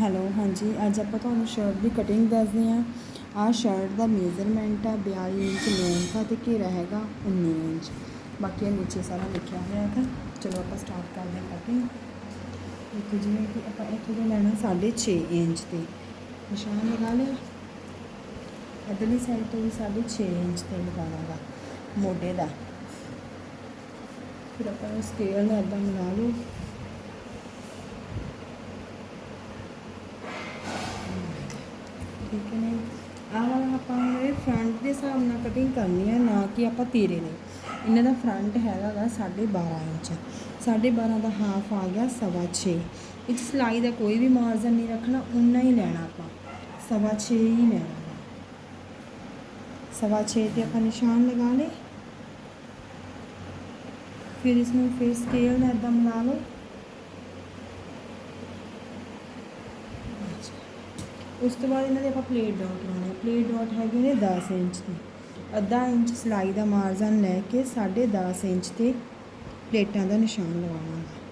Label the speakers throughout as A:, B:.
A: Hello, ਹਾਂਜੀ, ਅੱਜ ਆਪਾਂ ਤੁਹਾਨੂੰ ਸ਼ਰਟ ਦੀ ਕਟਿੰਗ ਦੱਸਦੇ ਹਾਂ। ਆਹ ਸ਼ਰਟ ਦਾ ਮੇਜ਼ਰਮੈਂਟ ਆ 42 ਇੰਚ ਲੇਂਥ ਆ ਤੇ ਘੇਰਾ ਹੈਗਾ 19 ਇੰਚ। ਬਾਕੀ ਇਹ ਨੀਚੇ ਸਾਰਾ ਲਿਖਿਆ ਹੋਇਆ ਹੈ ਚਲੋ ਆਪਾਂ ਸਟਾਰਟ ਕਰਦੇ ਹਾਂ ਕਟਿੰਗ ਦੇਖੋ ਜਿਵੇਂ ਕਿ ਆਪਾਂ ਇੱਥੇ ਤੋਂ ਲੈਣਾ 6.5 ਇੰਚ ਤੇ। ਨਿਸ਼ਾਨ ਲਗਾ ਲਿਆ। ਅਗਲੀ ਸਾਈਡ ਤੋਂ ਵੀ 6.5 ਇੰਚ ਤੇ ਲਗਾਵਾਂਗਾ, ਮੋਢੇ ਦਾ। ਫਿਰ ਆਪਾਂ ਨੂੰ ਸਕੇਲ ਨਾਲ ਇਦਾਂ ਮਿਲਾ ਲਓ ਠੀਕ ਹੈ ਨੇ ਆਹ ਵਾਲਾ ਆਪਾਂ ਹੁਣ ਇਹ ਫਰੰਟ ਦੇ ਹਿਸਾਬ ਨਾਲ ਕਟਿੰਗ ਕਰਨੀ ਹੈ ਨਾ ਕਿ ਆਪਾਂ ਤੀਰੇ ਲਈ। ਇਹਨਾਂ ਦਾ ਫਰੰਟ ਹੈਗਾ ਗਾ 12.5 ਇੰਚ। 12.5 ਦਾ ਹਾਫ ਆ ਗਿਆ 6.5 ਇਹ 'ਚ ਸਿਲਾਈ ਦਾ ਕੋਈ ਵੀ ਮਾਰਜਨ ਨਹੀਂ ਰੱਖਣਾ ਉਨਾ ਹੀ ਲੈਣਾ ਆਪਾਂ। 6.5 ਹੀ ਲੈਣਾ। ਗਾ। ਸਵਾ 6 ਤੇ ਆਪਾਂ ਨਿਸ਼ਾਨ ਲਗਾ ਲਏ। ਫਿਰ ਇਸ ਨੂੰ ਫਿਰ ਸਕੇਲ ਨਾਲ ਇਦਾਂ ਮਿਲਾ ਲਓ। ਉਸ ਤੋਂ ਬਾਅਦ ਇਹਨਾਂ ਦੇ ਆਪਾਂ ਪਲੇਟ ਡਾਟ ਲਾਉਣੇ ਪਲੇਟ ਡਾਟ ਹੈਗੇ ਨੇ 10 ਇੰਚ ਦੇ। ਅੱਧਾ ਇੰਚ ਸਿਲਾਈ ਦਾ ਮਾਰਜਨ ਲੈ ਕੇ 10.5 ਇੰਚ ਤੇ ਪਲੇਟਾਂ ਦਾ ਨਿਸ਼ਾਨ ਲਗਾਵਾਂਗੇ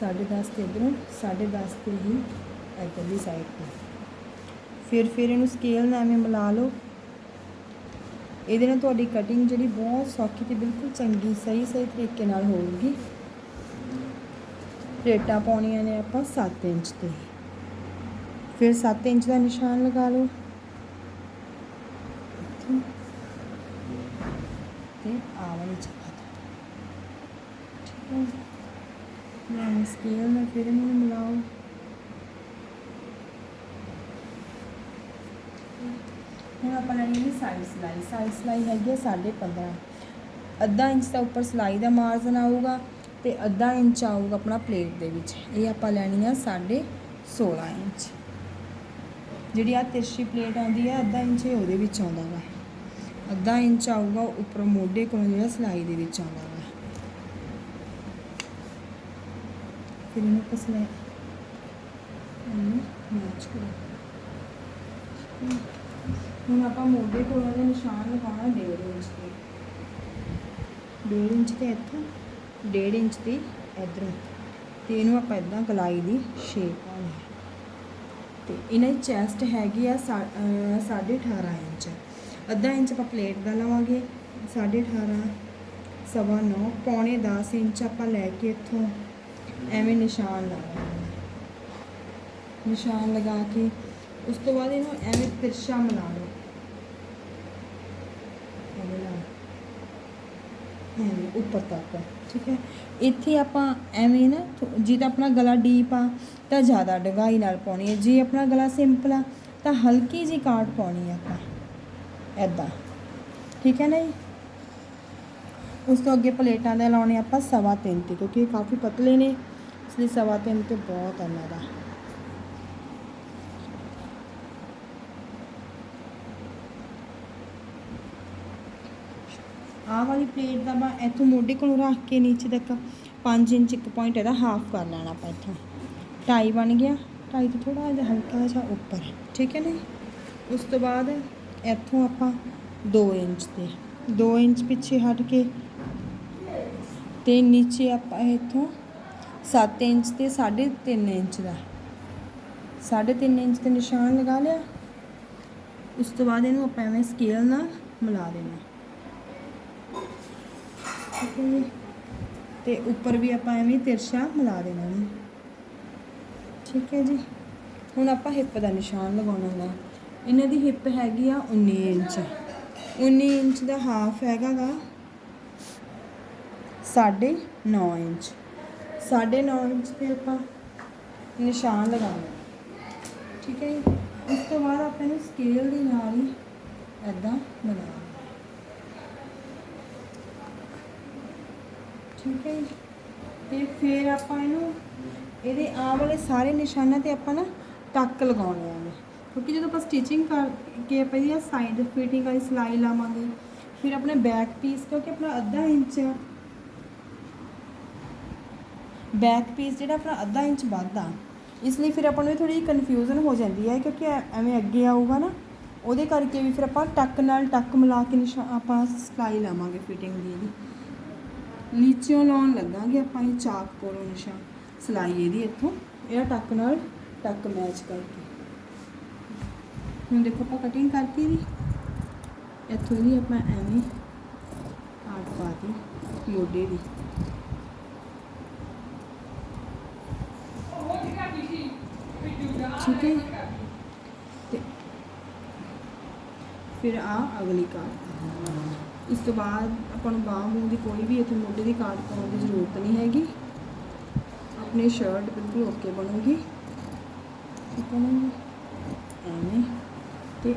A: 10.5 ਤੇ ਇਧਰੋਂ 10.5 ਤੇ ਹੀ ਇੱਧਰਲੀ ਸਾਈਡ ਤੇ। ਫਿਰ ਫਿਰ ਇਹਨੂੰ ਸਕੇਲ ਨਾਲ ਐਵੇਂ ਮਿਲਾ ਲਓ। ਇਹਦੇ ਨਾਲ ਤੁਹਾਡੀ ਕਟਿੰਗ ਜਿਹੜੀ ਬਹੁਤ ਸੌਖੀ ਤੇ ਬਿਲਕੁਲ ਚੰਗੀ, ਸਹੀ ਸਹੀ ਤਰੀਕੇ ਨਾਲ ਹੋਊਗੀ। ਪਲੇਟਾਂ ਪਾਉਣੀਆਂ ਨੇ ਆਪਾਂ 7 ਇੰਚ ਤੇ। ਫਿਰ 7 ਇੰਚ ਦਾ ਨਿਸ਼ਾਨ ਲਗਾ ਲਓ। ਇੱਥੇ। ਤੇ ਆਹ ਵਾਲੀ ਜਗ੍ਹਾ ਤੇ। ਠੀਕ ਹੈ। ਮੈਂ ਸਕੇਲ ਨਾਲ ਫਿਰ ਇਹਨੂੰ ਮਿਲਾਓ। ਹੁਣ ਆਪਾਂ ਲੈਣੀ ਹੈ ਸਾਈਡ ਸਲਾਈ। ਸਾਈਡ ਸਲਾਈ ਹੈਗੀ ਹੈ 15.5 ਅੱਧਾ ਇੰਚ ਦਾ ਉੱਪਰ ਸਲਾਈ ਦਾ ਮਾਰਜਨ ਆਊਗਾ। ਤੇ ਅੱਧਾ ਇੰਚ ਆਊਗਾ ਆਪਣਾ ਪਲੇਟ ਦੇ ਵਿੱਚ। ਇਹ ਆਪਾਂ ਲੈਣੀ ਆ 16 ਇੰਚ। ਜਿਹੜੀ ਆ ਤਿਰਛੀ ਪਲੇਟ ਆਉਂਦੀ ਹੈ ਅੱਧਾ ਇੰਚ ਉਹਦੇ ਵਿੱਚ ਆਉਂਦਾ ਵਾ। ਅੱਧਾ ਇੰਚ ਆਊਗਾ, ਉੱਪਰ ਮੋਢੇ ਕੋਲੋਂ ਜਿਹੜਾ ਸਲਾਈ ਦੇ ਵਿੱਚ ਆਉਂਦਾ ਵਾ। ਫਿਰ ਇਹਨੂੰ ਪਸਲੇ ਇਹਨੂੰ ਮੈਚ ਕਰੋ। ਹੁਣ ਆਪਾਂ ਮੋਢੇ ਕੋਲੋਂ ਦੇ ਨਿਸ਼ਾਨ ਲਗਾਉਣਾ 1.5 ਇੰਚ ਤੇ। 1.5 ਇੰਚ ਤੇ ਇੱਥੋਂ। ਡੇਢ ਇੰਚ ਦੀ ਇਧਰੋਂ। ਤੇ ਇਹਨੂੰ ਆਪਾਂ ਇਦਾਂ ਗਲਾਈ ਦੀ ਸ਼ੇਪ ਆਉਣੀ ਹੈ ਤੇ ਇਹਨਾਂ ਦੀ ਚੈਸਟ ਹੈਗੀ ਆ 18.5 ਇੰਚ। ਅੱਧਾ ਇੰਚ ਆਪਾਂ ਪਲੇਟ ਦਾ ਲਵਾਂਗੇ 18.5 ਸਵਾ 9 ਪੌਣੇ 10 ਇੰਚ ਆਪਾਂ ਲੈ ਕੇ ਇੱਥੋਂ ਐਵੇਂ ਨਿਸ਼ਾਨ ਲਗਾਉਣਾ ਨਿਸ਼ਾਨ ਲਗਾ ਕੇ ਉਸ ਤੋਂ ਬਾਅਦ ਇਹਨੂੰ ਐਵੇਂ ਤਿਰਛਾ ਮਿਲਾ ਲਓ ਐਵੇਂ ਲਾ ਐਵੇਂ ਉੱਪਰ ਤੱਕ, ਠੀਕ ਹੈ। ਇੱਥੇ ਆਪਾਂ ਐਵੇਂ ਨਾ ਜੇ ਤਾਂ ਆਪਣਾ ਗਲਾ ਡੀਪ ਆ, ਤਾਂ ਜ਼ਿਆਦਾ ਡਗਾਈ ਨਾਲ ਪਾਉਣੀ ਹੈ। ਜੇ ਆਪਣਾ ਗਲਾ ਸਿੰਪਲ ਆ, ਤਾਂ ਹਲਕੀ ਜੀ ਕਾਟ ਪਾਉਣੀ ਹੈ ਆਪਾਂ ਐਦਾਂ ਠੀਕ ਹੈ ਨਾ ਜੀ? ਉਸ ਤੋਂ ਅੱਗੇ ਪਲੇਟਾਂ ਦੇ ਲਾਉਣੇ ਆਪਾਂ ਸਵਾ ਤਿੰਨ ਤੇ, ਕਿਉਂਕਿ ਇਹ ਕਾਫੀ ਪਤਲੇ ਨੇ, ਇਸ ਲਈ ਸਵਾ ਤਿੰਨ ਤੇ ਬਹੁਤ ਆ ਇਹਨਾਂ ਦਾ। ਆਹ ਵਾਲੀ ਪਲੇਟ ਦਾ ਮੈਂ ਇੱਥੋਂ ਮੋਢੇ ਕੋਲੋਂ ਰੱਖ ਕੇ ਨੀਚੇ ਤੱਕ 5 ਇੰਚ ਇੱਕ ਪੁਆਇੰਟ ਇਹਦਾ ਹਾਫ ਕਰ ਲੈਣਾ ਆਪਾਂ ਇੱਥੋਂ। ਢਾਈ ਬਣ ਗਿਆ। ਢਾਈ ਤੋਂ ਥੋੜਾ ਜਿਹਾ ਹਲਕਾ ਜਿਹਾ ਉੱਪਰ, ਠੀਕ ਹੈ ਨਾ ਉਸ ਤੋਂ ਬਾਅਦ ਇੱਥੋਂ ਆਪਾਂ 2 ਇੰਚ ਤੇ 2 ਇੰਚ ਪਿੱਛੇ ਹਟ ਕੇ ਤੇ ਨੀਚੇ ਆਪਾਂ ਇੱਥੋਂ 7 ਇੰਚ ਤੇ 3.5 ਇੰਚ ਦਾ 3.5 ਇੰਚ ਤੇ ਨਿਸ਼ਾਨ ਲਗਾ ਲਿਆ। ਉਸ ਤੋਂ ਬਾਅਦ ਇਹਨੂੰ ਆਪਾਂ ਐਵੇਂ ਸਕੇਲ ਨਾਲ ਮਿਲਾ ਦੇਣਾ। ਠੀਕ ਹੈ ਜੀ ਤੇ ਉੱਪਰ ਵੀ ਆਪਾਂ ਐਵੇਂ ਹੀ ਤਿਰਛਾ ਮਿਲਾ ਦੇਣਾ ਇਹਨੂੰ ਠੀਕ ਹੈ ਜੀ। ਹੁਣ ਆਪਾਂ ਹਿੱਪ ਦਾ ਨਿਸ਼ਾਨ ਲਗਾਉਣਾ ਹੈ ਇਹਨਾਂ ਦੀ ਹਿੱਪ ਹੈਗੀ ਆ 19 ਇੰਚ। 19 ਇੰਚ ਦਾ ਹਾਫ ਹੈਗਾ ਗਾ 9.5 ਇੰਚ। 9.5 ਇੰਚ ਤੇ ਆਪਾਂ ਨਿਸ਼ਾਨ ਲਗਾਉਣਾ। ਠੀਕ ਹੈ ਜੀ। ਉਸ ਤੋਂ ਬਾਅਦ ਆਪਾਂ ਇਹਨੂੰ ਸਕੇਲ ਦੇ ਨਾਲ ਹੀ ਐਦਾਂ ਬਣਾਉਣਾ। ਠੀਕ ਹੈ ਜੀ? ਤੇ ਫਿਰ ਆਪਾਂ ਇਹਨੂੰ, ਇਹਦੇ ਆਹ ਵਾਲੇ ਸਾਰੇ ਨਿਸ਼ਾਨਾਂ ਤੇ ਆਪਾਂ ਨਾ ਟੱਕ ਲਗਾਉਣੇ ਆ ਨੇ ਕਿਉਂਕਿ ਜਦੋਂ ਆਪਾਂ ਸਟਿਚਿੰਗ ਕਰਕੇ ਆਪਾਂ ਇਹਦੀ ਸਾਈਡ ਫਿਟਿੰਗ ਵਾਲੀ ਸਿਲਾਈ ਲਾਵਾਂਗੇ, ਫਿਰ ਆਪਣੇ ਬੈਕ ਪੀਸ ਕਿਉਂਕਿ ਆਪਣਾ ਅੱਧਾ ਇੰਚ ਬੈਕ ਪੀਸ ਜਿਹੜਾ ਆਪਣਾ ਅੱਧਾ ਇੰਚ ਵੱਧ ਆ, ਇਸ ਲਈ ਫਿਰ ਆਪਾਂ ਨੂੰ ਥੋੜੀ ਕਨਫਿਊਜ਼ਨ ਹੋ ਜਾਂਦੀ ਹੈ, ਕਿਉਂਕਿ ਐ- ਐਵੇਂ ਅੱਗੇ ਆਊਗਾ ਨਾ, ਉਹਦੇ ਕਰਕੇ ਵੀ ਫਿਰ ਆਪਾਂ ਟੱਕ ਨਾਲ ਟੱਕ ਮਿਲਾ ਕੇ ਨਿਸ਼ਾਨ ਆਪਾਂ ਸਿਲਾਈ ਲਾਵਾਂਗੇ ਫਿਟਿੰਗ ਦੀ ਇਹਦੀ। ਨੀਚਿਓਂ ਲਾਉਣ ਲੱਗਾਂਗੇ ਆਪਾਂ ਇਹ ਚਾਕ ਕੋਲੋਂ ਨਿਸ਼ਾਨ। ਸਿਲਾਈ ਇਹਦੀ ਇੱਥੋਂ। ਇਹ ਟੱਕ ਨਾਲ ਟੱਕ ਮੈਚ ਕਰਕੇ। ਹੁਣ ਦੇਖੋ ਆਪਾਂ ਕਟਿੰਗ ਕਰਤੀ ਦੀ ਇੱਥੋਂ ਦੀ ਆਪਾਂ ਐਵੇਂ ਆਟ ਪਾਤੀ ਮੋਢੇ ਦੀ। ਠੀਕ ਹੈ ਤੇ ਫਿਰ ਆ ਅਗਲੀ ਕਾਰ ਇਸ ਤੋਂ ਬਾਅਦ ਆਪਾਂ ਨੂੰ ਬਾਹ ਮੂੰਹ ਦੀ ਕੋਈ ਵੀ ਇੱਥੇ ਮੋਢੇ ਦੀ ਕਾਟ ਪਾਉਣ ਦੀ ਜ਼ਰੂਰਤ ਨਹੀਂ ਹੈਗੀ। ਆਪਣੀ ਸ਼ਰਟ ਬਿਲਕੁਲ ਓਕੇ ਬਣੂਗੀ। ਠੀਕ ਹੈ ਨਾ ਐਵੇਂ ਤੇ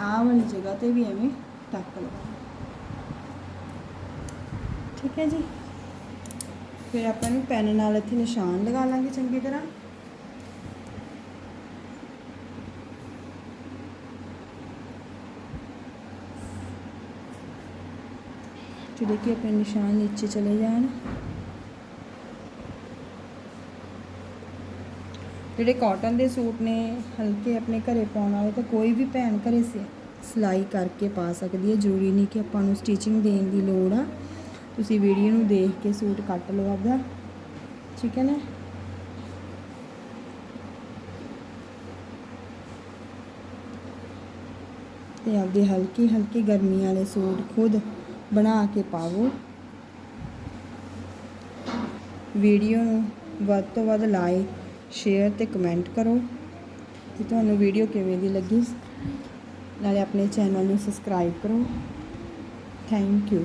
A: ਆਹ ਵਾਲੀ ਜਗ੍ਹਾ ਤੇ ਵੀ ਐਵੇਂ ਟੱਕ ਲਗਾਉਣਾ ਠੀਕ ਹੈ ਜੀ। ਫਿਰ ਆਪਾਂ ਨੂੰ ਪੈਨ ਨਾਲ ਇੱਥੇ ਨਿਸ਼ਾਨ ਲਗਾ ਲਾਂਗੇ ਚੰਗੀ ਤਰ੍ਹਾਂ। ਜਿਹੜੇ ਕਿ ਆਪਣੇ ਨਿਸ਼ਾਨ ਨੀਚੇ ਚਲੇ ਜਾਣ। ਜਿਹੜੇ ਕਾਟਨ ਦੇ ਸੂਟ ਨੇ, ਹਲਕੇ ਆਪਣੇ ਘਰੇ ਪਾਉਣ ਵਾਲੇ, ਤਾਂ ਕੋਈ ਵੀ ਭੈਣ ਘਰੇ ਸ- ਸਿਲਾਈ ਕਰਕੇ ਪਾ ਸਕਦੀ ਹੈ। ਜ਼ਰੂਰੀ ਨਹੀਂ ਕਿ ਆਪਾਂ ਨੂੰ ਸਟਿਚਿੰਗ ਦੇਣ ਦੀ ਲੋੜ ਆ। ਤੁਸੀਂ ਵੀਡੀਓ ਨੂੰ ਦੇਖ ਕੇ ਸੂਟ ਕੱਟ ਲਓ ਆਪਦਾ। ਠੀਕ ਹੈ ਨਾ? ਤੇ ਆਪਦੇ ਹਲਕੀ ਹਲਕੀ ਗਰਮੀ ਵਾਲੇ ਸੂਟ ਖੁਦ ਬਣਾ ਕੇ ਪਾਵੋ। ਵੀਡੀਓ ਨੂੰ ਵੱਧ ਤੋਂ ਵੱਧ ਲਾਈਕ ਸ਼ੇਅਰ ਤੇ ਕਮੈਂਟ ਕਰੋ। ਕਿ ਤੁਹਾਨੂੰ ਵੀਡੀਓ ਕਿਵੇਂ ਦੀ ਲੱਗੀ? ਨਾਲੇ ਆਪਣੇ ਚੈਨਲ ਨੂੰ ਸਬਸਕ੍ਰਾਈਬ ਕਰੋ। Thank you